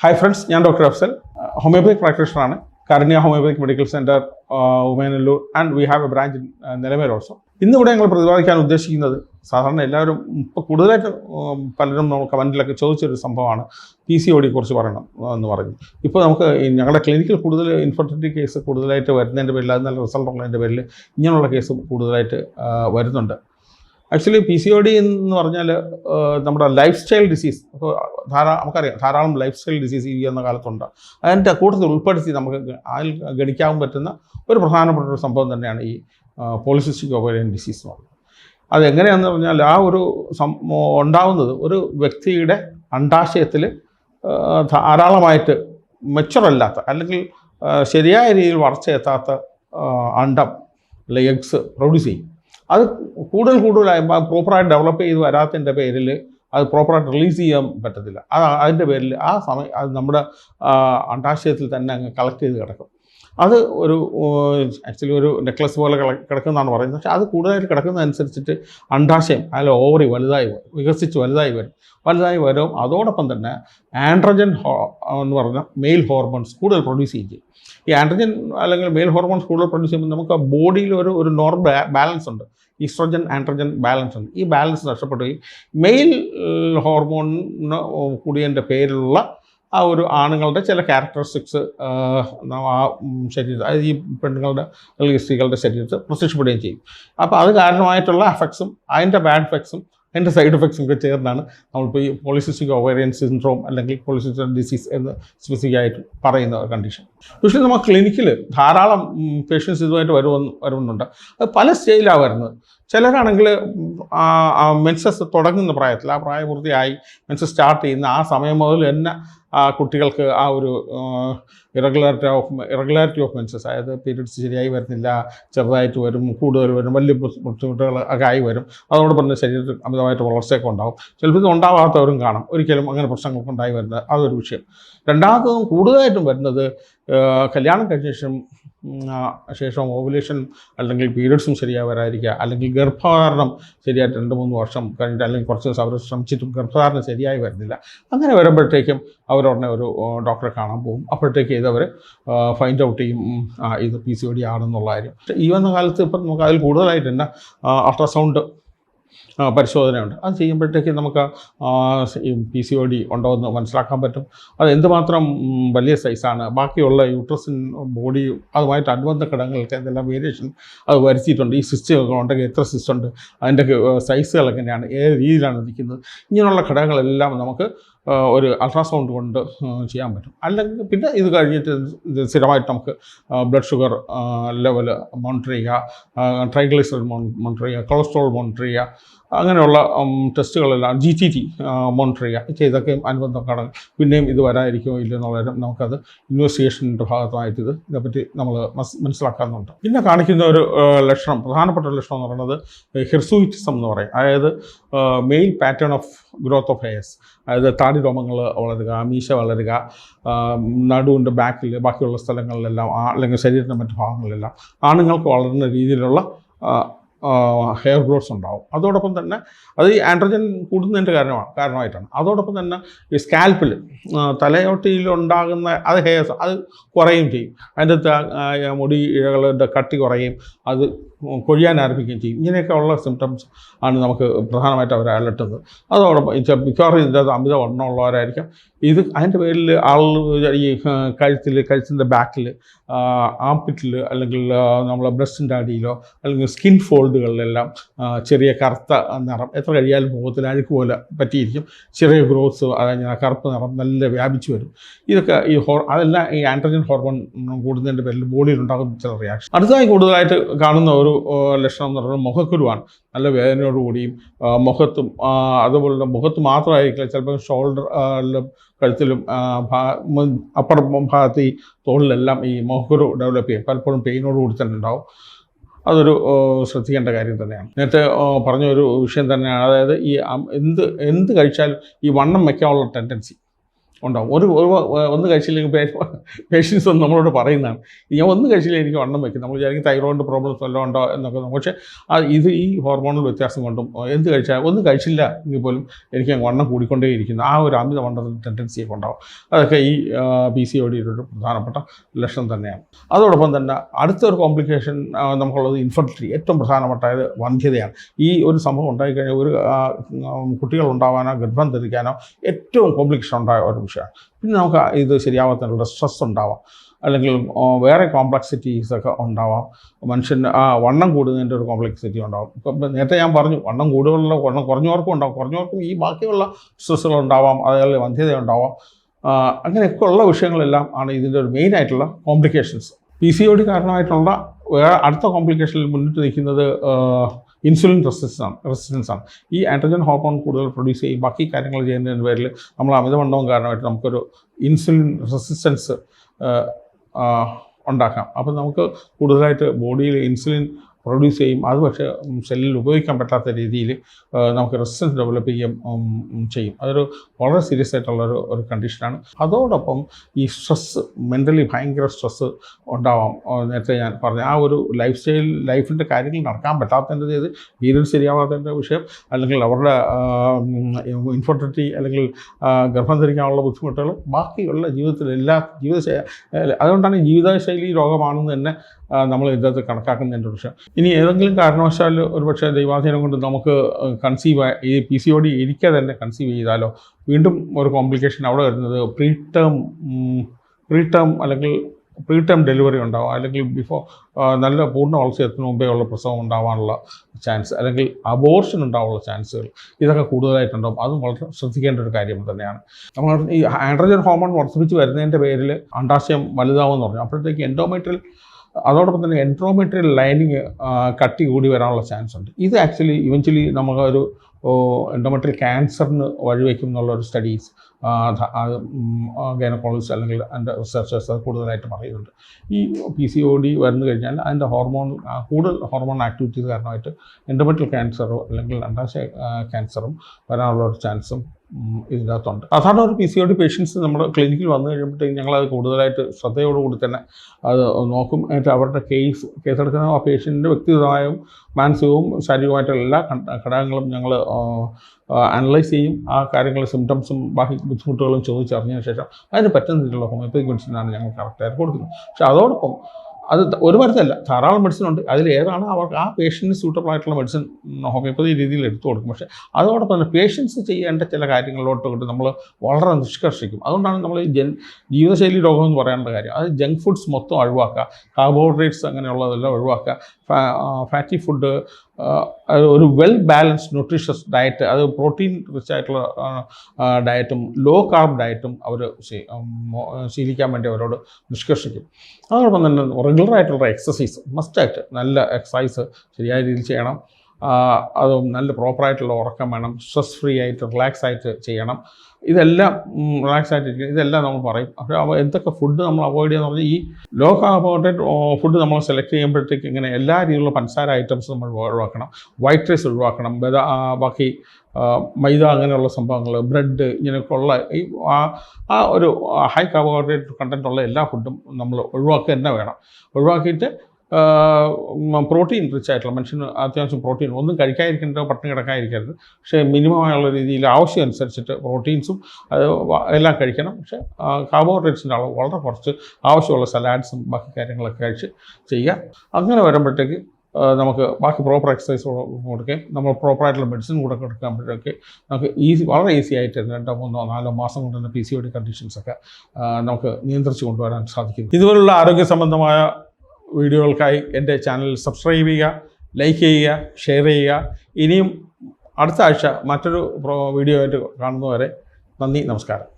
Hi friends ഞാൻ doctor Afsal homeopathic പ്രാക്ടീഷണറാണ് Karaniya homeopathic medical centre Umayanallur and we have a branch in Nilamel also ഇന്നിവിടെ ഞങ്ങൾ പ്രതിപാദിക്കാൻ ഉദ്ദേശിക്കുന്നത് സാധാരണ എല്ലാവരും ഇപ്പോൾ കൂടുതലായിട്ട് പലരും നമ്മൾ കമന്റിലൊക്കെ ചോദിച്ചൊരു സംഭവമാണ്. പി സി ഒ ഡി കുറിച്ച് പറയണം എന്ന് പറഞ്ഞു. ഇപ്പോൾ നമുക്ക് ഞങ്ങളുടെ ക്ലിനിക്കിൽ കൂടുതൽ ഇൻഫെർട്ടിലിറ്റി കേസ് കൂടുതലായിട്ട് വരുന്നതിന്റെ പേരിൽ അത് നല്ല റിസൾട്ട് ഉള്ളതിന്റെ പേരിൽ ഇങ്ങനെയുള്ള കേസ് കൂടുതലായിട്ട് വരുന്നുണ്ട്. Actually P C O D എന്ന് പറഞ്ഞാൽ നമ്മുടെ ലൈഫ് സ്റ്റൈൽ ഡിസീസ് ഇപ്പോൾ ധാരാ നമുക്കറിയാം ധാരാളം ലൈഫ് സ്റ്റൈൽ ഡിസീസ് ഈ എന്ന കാലത്തുണ്ട്. അതിന്റെ കൂട്ടത്തിൽ ഉൾപ്പെടുത്തി നമുക്ക് അതിൽ ഗണിക്കാൻ പറ്റുന്ന ഒരു പ്രധാനപ്പെട്ട ഒരു സംഭവം തന്നെയാണ് ഈ പോളിസിസ്റ്റിക് ഓവേറിയൻ ഡിസീസ് എന്ന് പറയുന്നത്. അതെങ്ങനെയാണെന്ന് പറഞ്ഞാൽ ആ ഒരു ഉണ്ടാവുന്നത് ഒരു വ്യക്തിയുടെ അണ്ടാശയത്തിൽ ധാരാളമായിട്ട് മെച്ചുറല്ലാത്ത അല്ലെങ്കിൽ ശരിയായ രീതിയിൽ വളർച്ചയെത്താത്ത അണ്ടം അല്ലെ എഗ്സ് പ്രൊഡ്യൂസ് ചെയ്യും. അത് കൂടുതൽ കൂടുതലായി പ്രോപ്പറായിട്ട് ഡെവലപ്പ് ചെയ്ത് വരാത്തതിന്റെ പേരിൽ അത് പ്രോപ്പറായിട്ട് റിലീസ് ചെയ്യാൻ പറ്റത്തില്ല. അത് അതിന്റെ പേരിൽ ആ സമയം അത് നമ്മുടെ അണ്ടാശയത്തിൽ തന്നെ അങ്ങ് കളക്ട് ചെയ്ത് കിടക്കും. അത് ഒരു ആക്ച്വലി ഒരു നെക്ലസ് പോലെ കിട- കിടക്കുന്നതാണ് പറയുന്നത്. പക്ഷേ അത് കൂടുതലായിട്ട് കിടക്കുന്നതനുസരിച്ചിട്ട് അണ്ടാശയം അതിൽ ഓവറി വലുതായി വരും വികസിച്ച് വലുതായി വരും. വലുതായി വരും. അതോടൊപ്പം തന്നെ ആൻഡ്രജൻ ഹോ എന്ന് പറഞ്ഞ മെയിൽ ഹോർമോൺസ് കൂടുതൽ പ്രൊഡ്യൂസ് ചെയ്യും. ഈ ആൻഡ്രജൻ അല്ലെങ്കിൽ മെയിൽ ഹോർമോൺസ് കൂടുതൽ പ്രൊഡ്യൂസ് ചെയ്യുമ്പോൾ നമുക്ക് ബോഡിയിൽ ഒരു ഒരു നോർമൽ ബാലൻസ് ഉണ്ട്. ഈസ്ട്രോജൻ ആൻഡ്രജൻ ബാലൻസ് ഉണ്ട്. ഈ ബാലൻസ് നഷ്ടപ്പെടുകയും മെയിൽ ഹോർമോണിന് കൂടിയതിന്റെ പേരിലുള്ള ആ ഒരു ആണുങ്ങളുടെ ചില ക്യാരക്ടറിസ്റ്റിക്സ് ആ ശരീരം അതായത് ഈ പെണ്ണുങ്ങളുടെ അല്ലെങ്കിൽ സ്ത്രീകളുടെ ശരീരത്തിൽ പ്രത്യക്ഷപ്പെടുകയും ചെയ്യും. അപ്പോൾ അത് കാരണമായിട്ടുള്ള എഫക്ട്സും അതിന്റെ ബാഡ് എഫക്ട്സും അതിന്റെ സൈഡ് എഫക്ട്സും ഒക്കെ ചേർന്നാണ് നമ്മളിപ്പോൾ ഈ പോളിസിസ്റ്റിക് ഓവേറിയൻ സിൻഡ്രോം അല്ലെങ്കിൽ പോളിസിസ്റ്റിക് ഡിസീസ് എന്ന് സ്പെസിഫിക് ആയിട്ട് പറയുന്ന കണ്ടീഷൻ പക്ഷേ നമ്മൾ ക്ലിനിക്കിൽ ധാരാളം പേഷ്യൻസ് ഇതുമായിട്ട് വരുമെന്ന് വരുന്നുണ്ട്. അത് പല സ്റ്റേജിലാണ് വരുന്നത്. ചിലരാണെങ്കിൽ മെൻസസ് തുടങ്ങുന്ന പ്രായത്തിൽ ആ പ്രായപൂർത്തിയായി മെൻസസ് സ്റ്റാർട്ട് ചെയ്യുന്ന ആ സമയം മുതൽ തന്നെ കുട്ടികൾക്ക് ആ ഒരു irregularity of irregularity of menses അതായത് പീരീഡ്സ് ശരിയായി വരുന്നില്ല ചെറുതായിട്ട് വരും കൂടുതൽ വരും വലിയ ബുദ്ധി- ബുദ്ധിമുട്ടുകൾ ഒക്കെ ആയി വരും. അതോടൊപ്പം തന്നെ ശരീരത്തിൽ അമിതമായിട്ട് വളർച്ചയൊക്കെ ഉണ്ടാവും. ചിലപ്പോൾ ഇത് ഉണ്ടാവാത്തവരും കാണും. ഒരിക്കലും അങ്ങനെ പ്രശ്നങ്ങളൊക്കെ ഉണ്ടായി വരുന്നത് അതൊരു വിഷയം. രണ്ടാമത്തതും കൂടുതലായിട്ടും വരുന്നത് കല്യാണം കഴിഞ്ഞ ശേഷം ശേഷം ഓവുലേഷൻ അല്ലെങ്കിൽ പീരീഡ്സും ശരിയായി വരാതിരിക്കുക അല്ലെങ്കിൽ ഗർഭധാരണം ശരിയായിട്ട് രണ്ട് മൂന്ന് വർഷം കഴിഞ്ഞിട്ട് അല്ലെങ്കിൽ കുറച്ച് ദിവസം അവർ ശ്രമിച്ചിട്ടും ഗർഭധാരണം ശരിയായി വരുന്നില്ല. അങ്ങനെ വരുമ്പോഴത്തേക്കും അവരുടനെ ഒരു ഡോക്ടറെ കാണാൻ പോകും. അപ്പോഴത്തേക്ക് ഇതവർ ഫൈൻഡ് ഔട്ട് ചെയ്യും ഇത് പി സി ഒ ഡി ആണെന്നുള്ള കാര്യം. ഈ വന്ന കാലത്ത് ഇപ്പം നമുക്ക് അതിൽ കൂടുതലായിട്ട് തന്നെ അൾട്രാസൗണ്ട് പരിശോധനയുണ്ട്. അത് ചെയ്യുമ്പോഴത്തേക്ക് നമുക്ക് പി സി ഒ ഡി ഉണ്ടോ എന്ന് മനസ്സിലാക്കാൻ പറ്റും. അത് എന്തുമാത്രം വലിയ സൈസാണ്. ബാക്കിയുള്ള യൂട്രസിൻ ബോഡി അതുമായിട്ട് അനുബന്ധ ഘടകങ്ങൾക്ക് എന്തെല്ലാം വേരിയേഷൻ അത് വരുത്തിയിട്ടുണ്ട്. ഈ സിസ്റ്റമൊക്കെ ഉണ്ടെങ്കിൽ എത്ര സിസ്റ്റ് ഉണ്ട്? അതിന്റെ സൈസുകൾ എങ്ങനെയാണ്? ഏത് രീതിയിലാണ് നിൽക്കുന്നത്? ഇങ്ങനെയുള്ള ഘടകങ്ങളെല്ലാം നമുക്ക് ഒരു അൾട്രാസൗണ്ട് കൊണ്ട് ചെയ്യാൻ പറ്റും. അല്ലെങ്കിൽ പിന്നെ ഇത് കഴിഞ്ഞിട്ട് ഇത് സ്ഥിരമായിട്ട് നമുക്ക് ബ്ലഡ് ഷുഗർ ലെവൽ മോണിറ്റർ ചെയ്യുക ട്രൈഗ്ലിസറിഡ് മോണിറ്റർ ചെയ്യുക കൊളസ്ട്രോൾ മോണിറ്റർ ചെയ്യുക അങ്ങനെയുള്ള ടെസ്റ്റുകളെല്ലാം ജി ടി ടി മോണിറ്റർ ചെയ്യുക. ചെയ്തൊക്കെ അനുബന്ധം ഘടകം പിന്നെയും ഇത് വരാതിരിക്കുമോ ഇല്ലെന്നുള്ളവരും നമുക്കത് ഇൻവെസ്റ്റിഗേഷന്റെ ഭാഗമായിട്ട് ഇത് ഇതിനെപ്പറ്റി നമ്മൾ മനസ്സിലാക്കാറുണ്ട് പിന്നെ കാണിക്കുന്ന ഒരു ലക്ഷണം പ്രധാനപ്പെട്ട ലക്ഷണം എന്ന് പറയുന്നത് ഹിർസൂയിറ്റിസം എന്ന് പറയും. അതായത് main pattern of growth of hairs അതായത് താടി രോമങ്ങൾ വളരുക മീശ വളരുക നടുവിന്റെ ബാക്കിൽ ബാക്കിയുള്ള സ്ഥലങ്ങളിലെല്ലാം അല്ലെങ്കിൽ ശരീരത്തിന്റെ മറ്റു ഭാഗങ്ങളിലെല്ലാം ആണുങ്ങൾക്ക് വളരുന്ന രീതിയിലുള്ള ഹെയർ ഗ്രോത്ത്സ് ഉണ്ടാവും. അതോടൊപ്പം തന്നെ അത് ഈ ആൻഡ്രജൻ കൂടുന്നതിന്റെ കാരണമാണ് കാരണമായിട്ടാണ്. അതോടൊപ്പം തന്നെ ഈ സ്കാൽപ്പിൽ തലയോട്ടിയിൽ ഉണ്ടാകുന്ന അത് ഹെയർസ് അത് കുറയും ചെയ്യും. അതിന്റെ മുടി ഇഴകളുടെ കട്ടി കുറയും അത് കൊഴിയാൻ ആരംഭിക്കുകയും ചെയ്യും. ഇങ്ങനെയൊക്കെ ഉള്ള സിംറ്റംസ് ആണ് നമുക്ക് പ്രധാനമായിട്ട് അവർ അലട്ടുന്നത് അതോടൊപ്പം മിക്കവാറും ഇതിന്റെ അത് അമിത വണ്ണമുള്ളവരായിരിക്കും ഇത് അതിന്റെ പേരിൽ ആൾ ഈ കഴുത്തിൽ കഴുത്തിന്റെ ബാക്കിൽ ആംപിറ്റിൽ അല്ലെങ്കിൽ നമ്മളെ ബ്രസ്റ്റിന്റെ അടിയിലോ അല്ലെങ്കിൽ സ്കിൻ ഫോൾഡുകളിലെല്ലാം ആ, ചെറിയ കറുത്ത നിറം എത്ര കഴിയാലും മുഖത്തിൽ അഴുക്ക് പോലെ പറ്റിയിരിക്കും. ചെറിയ ഗ്രോത്ത്സ് അതായത് കറുപ്പ് നിറം നല്ല വ്യാപിച്ചു വരും. ഇതൊക്കെ ഈ ഹോർ അതെല്ലാം ഈ ആൻഡ്രജൻ ഹോർമോൺ കൂടുന്നതിന്റെ പേരിൽ ബോഡിയിൽ ഉണ്ടാകുന്ന ചില റിയാക്ഷൻ അടുത്തതായി കൂടുതലായിട്ട് കാണുന്ന ഒരു ലക്ഷണം എന്ന് പറയുന്നത് മുഖക്കുരുവാണ്. നല്ല വേദനയോടുകൂടിയും മുഖത്തും അതുപോലെ മുഖത്ത് മാത്രമായിരിക്കില്ല ചിലപ്പോൾ ഷോൾഡർ കഴുത്തിലും അപ്പർ ഭാഗത്ത് ഈ തോളിലെല്ലാം ഈ മുഖക്കുരു ഡെവലപ്പ് ചെയ്യും. പലപ്പോഴും പെയിനോട് കൂടി തന്നെ ഉണ്ടാവും. അതൊരു ശ്രദ്ധിക്കേണ്ട കാര്യം തന്നെയാണ്. നേരത്തെ പറഞ്ഞ ഒരു വിഷയം തന്നെയാണ്. അതായത് ഈ എന്ത് എന്ത് കഴിച്ചാലും ഈ വണ്ണം വയ്ക്കാനുള്ള ടെൻഡൻസി ഉണ്ടാവും. ഒരു ഒന്ന് കഴിച്ചില്ലെങ്കിൽ പേഷ്യൻസ് ഒന്ന് നമ്മളോട് പറയുന്നതാണ്. ഞാൻ ഒന്ന് കഴിച്ചില്ലെങ്കിൽ എനിക്ക് വണ്ണം വെക്കും. നമ്മൾ വിചാരിക്കും തൈറോയിഡ് പ്രോബ്ലംസ് വല്ലതും ഉണ്ടോ എന്നൊക്കെ. നോക്കും. പക്ഷേ ഇത് ഈ ഹോർമോണൽ വ്യത്യാസം കൊണ്ടും എന്ത് കഴിച്ചാൽ ഒന്ന് കഴിച്ചില്ല എങ്കിൽ പോലും എനിക്ക് വണ്ണം കൂടിക്കൊണ്ടേയിരിക്കുന്നു. ആ ഒരു അമിത വണ്ണത്തിന്റെ ടെൻഡൻസിയൊക്കെ ഉണ്ടാവും. അതൊക്കെ ഈ പി സി ഒ ഒരു പ്രധാനപ്പെട്ട ലക്ഷണം തന്നെയാണ്. അതോടൊപ്പം തന്നെ അടുത്തൊരു കോംപ്ലിക്കേഷൻ നമുക്കുള്ളത് ഇൻഫെർട്ടിലിറ്റി ഏറ്റവും പ്രധാനപ്പെട്ടത് വന്ധ്യതയാണ്. ഈ ഒരു സംഭവം ഉണ്ടായിക്കഴിഞ്ഞാൽ ഒരു കുട്ടികൾ ഉണ്ടാവാനോ ഗർഭം ധരിക്കാനോ ഏറ്റവും കോംപ്ലിക്കേഷൻ ഉണ്ടായ ഒരു വിഷയമാണ് പിന്നെ നമുക്ക് ഇത് ശരിയാവാത്തതിനുള്ള സ്ട്രെസ് ഉണ്ടാവാം. അല്ലെങ്കിൽ വേറെ കോംപ്ലക്സിറ്റീസ് ഒക്കെ ഉണ്ടാവാം. മനുഷ്യന് ആ വണ്ണം കൂടുന്നതിന്റെ ഒരു കോംപ്ലക്സിറ്റി ഉണ്ടാവും. ഇപ്പം നേരത്തെ ഞാൻ പറഞ്ഞു വണ്ണം കൂടുതലുള്ള വണ്ണം കുറഞ്ഞവർക്കും ഉണ്ടാവും. കുറഞ്ഞവർക്കും ഈ ബാക്കിയുള്ള സ്ട്രെസ്സുകൾ ഉണ്ടാവാം. അതേപോലെ വന്ധ്യത ഉണ്ടാവാം. അങ്ങനെയൊക്കെ ഉള്ള വിഷയങ്ങളെല്ലാം ആണ് ഇതിന്റെ ഒരു മെയിൻ ആയിട്ടുള്ള complications P C O D കാരണമായിട്ടുള്ള അടുത്ത കോംപ്ലിക്കേഷനിൽ മുന്നിട്ട് നിൽക്കുന്നത് ഇൻസുലിൻ റെസിസ്റ്റൻസ് ആണ് റെസിസ്റ്റൻസ് ആണ് ഈ ആൻഡ്രജൻ ഹോർമോൺ കൂടുതൽ പ്രൊഡ്യൂസ് ചെയ്യും. ബാക്കി കാര്യങ്ങൾ ചെയ്യുന്നതിന് പേരിൽ നമ്മൾ അമിതവണ്ണം കാരണമായിട്ട് നമുക്കൊരു ഇൻസുലിൻ റെസിസ്റ്റൻസ് ഉണ്ടാക്കാം. അപ്പോൾ നമുക്ക് കൂടുതലായിട്ട് ബോഡിയിൽ ഇൻസുലിൻ പ്രൊഡ്യൂസ് ചെയ്യും. അത് പക്ഷേ സെല്ലിൽ ഉപയോഗിക്കാൻ പറ്റാത്ത രീതിയിൽ നമുക്ക് റെസിസ്റ്റൻസ് ഡെവലപ്പ് ചെയ്യും ഉം, ഉം, ചെയ്യും. അതൊരു വളരെ സീരിയസ് ആയിട്ടുള്ളൊരു ഒരു കണ്ടീഷനാണ് അതോടൊപ്പം ഈ സ്ട്രെസ്സ് മെന്റലി ഭയങ്കര സ്ട്രെസ്സ് ഉണ്ടാവാം. നേരത്തെ ഞാൻ പറഞ്ഞ ആ ഒരു ലൈഫ് സ്റ്റൈൽ ലൈഫിന്റെ കാര്യങ്ങൾ നടക്കാൻ പറ്റാത്തതിന്റെ ഇത് പീരിയഡ് ശരിയാവാത്തതിന്റെ വിഷയം അല്ലെങ്കിൽ അവരുടെ ഇൻഫർട്ടിലിറ്റി അല്ലെങ്കിൽ ഗർഭം ധരിക്കാനുള്ള ബുദ്ധിമുട്ടുകൾ ബാക്കിയുള്ള ജീവിതത്തിൽ എല്ലാ ജീവിത അതുകൊണ്ടാണ് ജീവിതശൈലി രോഗമാണെന്ന് തന്നെ നമ്മൾ ഇതിനകത്ത് കണക്കാക്കുന്നതിന്റെ പക്ഷേ. ഇനി ഏതെങ്കിലും കാരണവശാൽ ഒരുപക്ഷെ ദൈവാധീനം കൊണ്ട് നമുക്ക് കൺസീവ് ഈ പി സി ഒ ഡി ഇരിക്കാതെ തന്നെ കൺസീവ് ചെയ്താലോ? വീണ്ടും ഒരു കോംപ്ലിക്കേഷൻ അവിടെ വരുന്നത് പ്രീ ടേം പ്രീ ടേം അല്ലെങ്കിൽ പ്രീ ടേം ഡെലിവറി ഉണ്ടാവും. അല്ലെങ്കിൽ ബിഫോർ നല്ല പൂർണ വളർച്ച എത്തുന്ന മുമ്പേ ഉള്ള പ്രസവം ഉണ്ടാവാനുള്ള ചാൻസ് അല്ലെങ്കിൽ അബോർഷൻ ഉണ്ടാവാനുള്ള ചാൻസുകൾ ഇതൊക്കെ കൂടുതലായിട്ടുണ്ടാവും. അതും വളരെ ശ്രദ്ധിക്കേണ്ട ഒരു കാര്യം തന്നെയാണ്. നമ്മൾ ഈ ആൻഡ്രജൻ ഹോർമോൺ വർദ്ധിപ്പിച്ച് വരുന്നതിന്റെ പേരിൽ അണ്ടാശയം വലുതാവുമെന്ന് പറഞ്ഞു. അപ്പോഴത്തേക്ക് എൻഡോമെട്രിയൽ അതോടൊപ്പം തന്നെ എൻട്രോമെട്രിയൽ ലൈനിങ് കട്ടി കൂടി വരാനുള്ള ചാൻസ് ഉണ്ട്. ഇത് ആക്ച്വലി ഇവഞ്ച്വലി നമുക്കൊരു എൻഡോമെട്രിയൽ ക്യാൻസറിന് വഴിവെക്കും എന്നുള്ളൊരു സ്റ്റഡീസ് ഗൈനക്കോളജിസ്റ്റ് അല്ലെങ്കിൽ അതിന്റെ റിസർച്ചേഴ്സ് അത് കൂടുതലായിട്ട് പറയുന്നുണ്ട്. ഈ പി സി ഒ ഡി വരുന്നു കഴിഞ്ഞാൽ അതിന്റെ ഹോർമോൺ കൂടുതൽ ഹോർമോൺ ആക്ടിവിറ്റീസ് കാരണമായിട്ട് എൻഡോമെട്രിയൽ ക്യാൻസറോ അല്ലെങ്കിൽ അണ്ടാശയ ക്യാൻസറും വരാനുള്ള ഒരു ചാൻസും ഇതിന്റെ അകത്തുണ്ട് സാധാരണ ഒരു P C O D patients നമ്മുടെ ക്ലിനിക്കിൽ വന്നു കഴിയുമ്പോഴത്തേക്കും ഞങ്ങളത് കൂടുതലായിട്ട് ശ്രദ്ധയോടുകൂടി തന്നെ അത് നോക്കും. എന്നിട്ട് അവരുടെ കേസ് കേസെടുക്കുന്ന ആ പേഷ്യന്റിന്റെ വ്യക്തിപരമായും മാനസികവും ശാരീരികമായിട്ടുള്ള എല്ലാ ഘടകങ്ങളും ഞങ്ങൾ അനലൈസ് ചെയ്യും. ആ കാര്യങ്ങൾ സിംറ്റംസും ബാക്കി ബുദ്ധിമുട്ടുകളും ചോദിച്ചറിഞ്ഞതിന് ശേഷം അതിന് പറ്റുന്ന രീതിയിലുള്ള ഹോമിയോപ്പതി മെഡിസിനാണ് ഞങ്ങൾ കറക്റ്റായിട്ട് കൊടുക്കുന്നത്. പക്ഷേ അതോടൊപ്പം അത് ഒരു മരുന്നല്ല ധാരാളം മെഡിസിൻ ഉണ്ട്. അതിൽ ഏതാണ് അവർക്ക് ആ പേഷ്യന്റിന് സ്യൂട്ടബിൾ ആയിട്ടുള്ള മെഡിസിൻ ഹോമിയോപ്പതി രീതിയിൽ എടുത്തു കൊടുക്കും. പക്ഷേ അതോടൊപ്പം തന്നെ പേഷ്യൻസ് ചെയ്യേണ്ട ചില കാര്യങ്ങളിലോട്ട് നമ്മൾ വളരെ നിഷ്കർഷിക്കും. അതുകൊണ്ടാണ് നമ്മൾ ഈ ജൻ ജീവിതശൈലി രോഗം എന്ന് പറയേണ്ട കാര്യം. അത് ജങ്ക് ഫുഡ്സ് മൊത്തം ഒഴിവാക്കുക. കാർബോഹൈഡ്രേറ്റ്സ് അങ്ങനെയുള്ളതെല്ലാം ഒഴിവാക്കുക. ഫാറ്റി ഫുഡ് ഒരു വെൽ ബാലൻസ്ഡ് ന്യൂട്രീഷ്യസ് ഡയറ്റ് അത് പ്രോട്ടീൻ റിച്ച് ആയിട്ടുള്ള ഡയറ്റും ലോ കാർബ് ഡയറ്റും അവർ ശീലിക്കാൻ വേണ്ടി അവരോട് നിഷ്കർഷിക്കും. അതോടൊപ്പം തന്നെ റെഗുലർ ആയിട്ടുള്ള എക്സസൈസ് മസ്റ്റായിട്ട് നല്ല എക്സസൈസ് ശരിയായ രീതിയിൽ ചെയ്യണം. അത് നല്ല പ്രോപ്പറായിട്ടുള്ള ഉറക്കം വേണം സ്ട്രെസ് ഫ്രീ ആയിട്ട് റിലാക്സ് ആയിട്ട് ചെയ്യണം. ഇതെല്ലാം റിലാക്സ് ആയിട്ട് ഇരിക്കണം ഇതെല്ലാം നമ്മൾ പറയും. അപ്പോൾ അവ എന്തൊക്കെ ഫുഡ് നമ്മൾ അവോയ്ഡ് ചെയ്യാന്ന് പറഞ്ഞാൽ ഈ ലോ കാർബോഹൈഡ്രേറ്റ് ഫുഡ് നമ്മൾ സെലക്ട് ചെയ്യുമ്പോഴത്തേക്ക് ഇങ്ങനെ എല്ലാ രീതിയിലുള്ള പഞ്ചസാര ഐറ്റംസ് നമ്മൾ ഒഴിവാക്കണം. വൈറ്റ് റൈസ് ഒഴിവാക്കണം. ബദ ബാക്കി മൈദ അങ്ങനെയുള്ള സംഭവങ്ങൾ ബ്രെഡ് ഇങ്ങനെയൊക്കെ ഉള്ള ഈ ആ ഒരു ഹൈ കാർബോഹൈഡ്രേറ്റ് കണ്ടന്റ് ഉള്ള എല്ലാ ഫുഡും നമ്മൾ ഒഴിവാക്കുക തന്നെ വേണം. ഒഴിവാക്കിയിട്ട് പ്രോട്ടീൻ റിച്ച് ആയിട്ടുള്ള മനുഷ്യന് അത്യാവശ്യം പ്രോട്ടീൻ ഒന്നും കഴിക്കാതിരിക്കേണ്ട പട്ടിണി കിടക്കാതിരിക്കരുത്. പക്ഷേ മിനിമം ആയുള്ള രീതിയിൽ ആവശ്യം അനുസരിച്ചിട്ട് പ്രോട്ടീൻസും എല്ലാം കഴിക്കണം. പക്ഷേ കാർബോഹൈഡ്രേറ്റ്സിന്റെ അളവ് വളരെ കുറച്ച് ആവശ്യമുള്ള സലാഡ്സും ബാക്കി കാര്യങ്ങളൊക്കെ കഴിച്ച് ചെയ്യുക. അങ്ങനെ വരുമ്പോഴത്തേക്ക് നമുക്ക് ബാക്കി പ്രോപ്പർ എക്സസൈസ് കൊടുക്കുകയും നമ്മൾ പ്രോപ്പറായിട്ടുള്ള മെഡിസിൻ കൂടെ കൊടുക്കുമ്പോഴൊക്കെ നമുക്ക് ഈസി വളരെ ഈസി ആയിട്ട് രണ്ടോ മൂന്നോ നാലോ മാസം കൊണ്ട് തന്നെ പി സി ഒ ഡി കണ്ടീഷൻസൊക്കെ നമുക്ക് നിയന്ത്രിച്ച് കൊണ്ടുവരാൻ സാധിക്കും ഇതുപോലുള്ള ആരോഗ്യ സംബന്ധമായ വീഡിയോകൾക്കായി എന്റെ ചാനൽ സബ്സ്ക്രൈബ് ചെയ്യുക ലൈക്ക് ചെയ്യുക ഷെയർ ചെയ്യുക. ഇനിയും അടുത്ത ആഴ്ച മറ്റൊരു വീഡിയോ ആയിട്ട് കാണുന്നവരെ നന്ദി നമസ്കാരം.